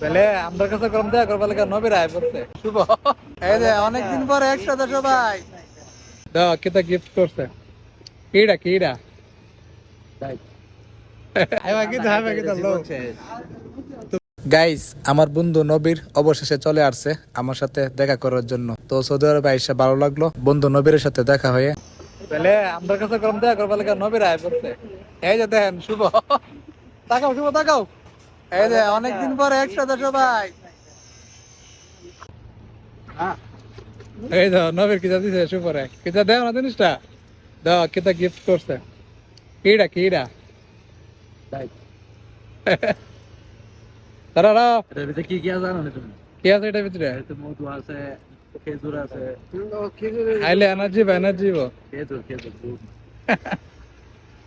তাহলে আমরা কাছে দেয়া করবার লাগে নবীর আয় পড়ছে শুভ। এই যে অনেকদিন পরে একসাথে সবাই। দাও কিতা গিফট করছে? কিডা কিডা? গাইস আমার বন্ধু নবীর অবশেষে চলে আসছে আমার সাথে দেখা করার জন্য। তো সৌদি আরবে এসে ভালো লাগল বন্ধু নবীর সাথে দেখা হয়ে। তাহলে আমরা কাছে কম দেখা করবার লাগে নবীর আয় পড়ছে এই যে দেখেন শুভ। তাকাও শুভ তাকাও। এই যে অনেকদিন পরে একসাথে সবাই। এই তো নবীর কিতা দিছে শুভরে কিতা দেও না জিনিসটা? দাও কিতা গিফট করছে? কিডা কিডা? তারা এটার ভিতরে কি কি আছে জানো তুমি? কি আছে এটার ভিতরে? মধু আছে খেজুর আছে। আইলে এনার্জি বা এনার্জি বো খেজুর খেজুর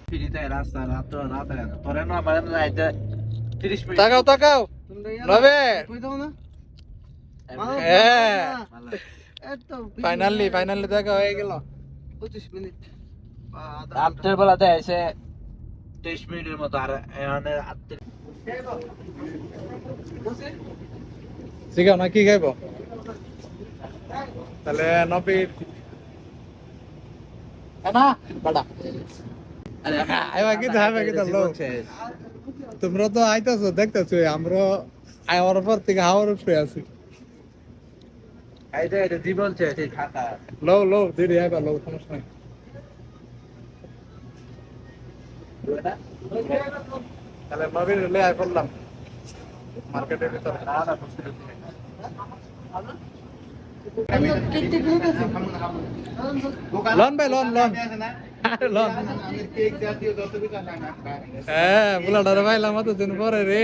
ফিরিতে রাস্তা রাত রাত তোরে না মানে রাইতে 30 মিনিট। তাকাও তাকাও। হ্যাঁ। ফাইনালি ফাইনালি দেখা হয়ে গেল। রাত্রের বেলাতে এসে 23 মিনিটের মতো আর এখানে শিখাও না কি খাইবো? তাহলে নবীর না বাড়া আরে আইবা কি যাবে কি লোক তোমরা তো আইতাছো দেখতেছো আমরা আইবার পর থেকে হাওয়ার উপরে আছি। এটা জীবন ঢাকা লো লো দিদি আইবা লো সমস্যা নাই। তাহলে নবীর লে আই করলাম। মার্কেটের ভিতরে। না না বুঝতে লন ভাই লন লন। লন হ্যাঁ বুলাডারে ভাইলাম অতদিন পরে রে।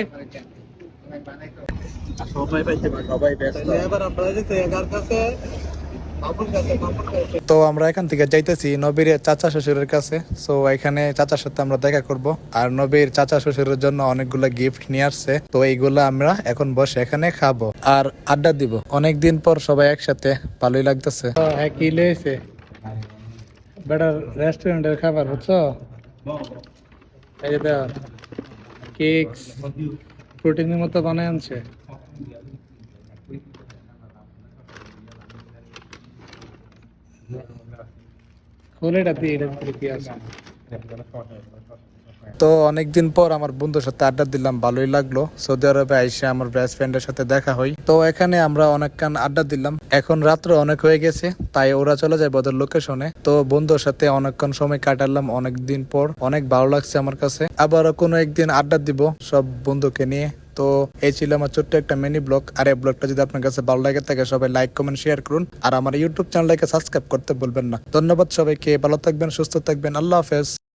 সবাই পাইতে সবাই ব্যস্ত। এবার আমরা যেতে এগার কাছে? তো আমরা এখান থেকে যাইতেছি নবীর চাচা শ্বশুরের কাছে। সো এখানে চাচার সাথে আমরা দেখা করব। আর নবীর চাচা শ্বশুরের জন্য অনেকগুলো গিফট নিয়ে আসছে। তো এইগুলো আমরা এখন বসে এখানে খাব। আর আড্ডা দিব। অনেকদিন পর সবাই একসাথে ভালোই লাগতেছে। হ্যাঁ কি বেটার রেস্টুরেন্টের খাবার বুঝছ? এই যে কেক প্রোটিনের মতো বানায় আনছে। খোলেটা দিয়ে এটা তো অনেকদিন পর আমার বন্ধুর সাথে আড্ডা দিলাম, ভালোই লাগল। সৌদি আরবে আইসে আমার বেস্ট ফ্রেন্ডের সাথে দেখা হয় তো এখানে আমরা অনেকক্ষণ আড্ডা দিলাম। এখন রাত্র অনেক হয়ে গেছে, তাই ওরা চলে যায় বদর লোকেশনে তো বন্ধুর সাথে অনেকক্ষণ সময় কাটালাম অনেকদিন পর। অনেক ভালো লাগছে আমার কাছে। আবারও কোনো একদিন আড্ডা দিব সব বন্ধুকে নিয়ে। তো এই ছিল আমার ছোট্ট একটা মিনি ব্লগ আর এই ব্লগটা যদি আপনার কাছে ভালো লাগে থাকে সবাই লাইক কমেন্ট শেয়ার করুন। আর আমার ইউটিউব চ্যানেলটাকে সাবস্ক্রাইব করতে বলবেন না। ধন্যবাদ সবাইকে। ভালো থাকবেন, সুস্থ থাকবেন। আল্লাহ হাফেজ।